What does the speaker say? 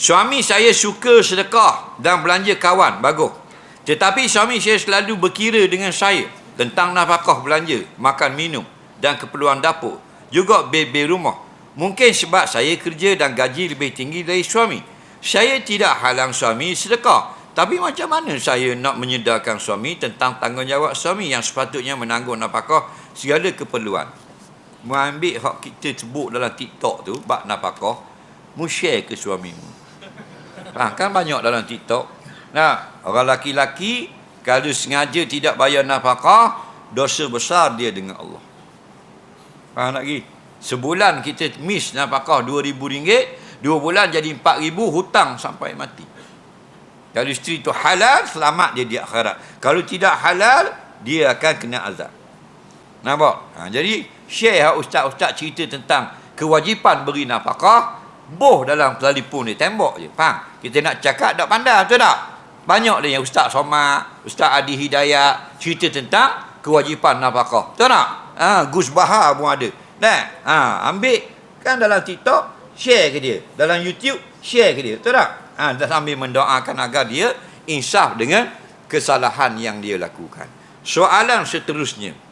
Suami saya suka sedekah dan belanja kawan, bagus. Tetapi suami saya selalu berkira dengan saya tentang nafkah belanja, makan minum dan keperluan dapur. Juga bil rumah. Mungkin sebab saya kerja dan gaji lebih tinggi dari suami. Saya tidak halang suami sedekah. Tapi macam mana saya nak menyedarkan suami tentang tanggungjawab suami yang sepatutnya menanggung nafkah segala keperluan. Mengambil hak kita sebut dalam TikTok tu, bak nafkah, mu share ke suamimu. Ha, kan banyak dalam TikTok. Nah, orang laki-laki kalau sengaja tidak bayar nafkah, dosa besar dia dengan Allah. Faham lagi? Sebulan kita miss nafkah RM2,000, dua bulan jadi RM4,000 hutang sampai mati. Kalau isteri itu halal, selamat dia di akhirat. Kalau tidak halal, dia akan kena azab. Nampak? Ha, jadi, share ustaz-ustaz cerita tentang kewajipan beri nafkah, boh dalam telefon ni, tembok je. Faham? Kita nak cakap tak pandai, betul tak? Banyak dia yang Ustaz Somad, Ustaz Adi Hidayat cerita tentang kewajipan nafkah. Betul tak? Ha, Gus Bahar pun ada. Nah, ha, ambil kan dalam TikTok, share ke dia. Dalam YouTube, share ke dia. Betul tak? Ha, dan sambil mendoakan agar dia insaf dengan kesalahan yang dia lakukan. Soalan seterusnya.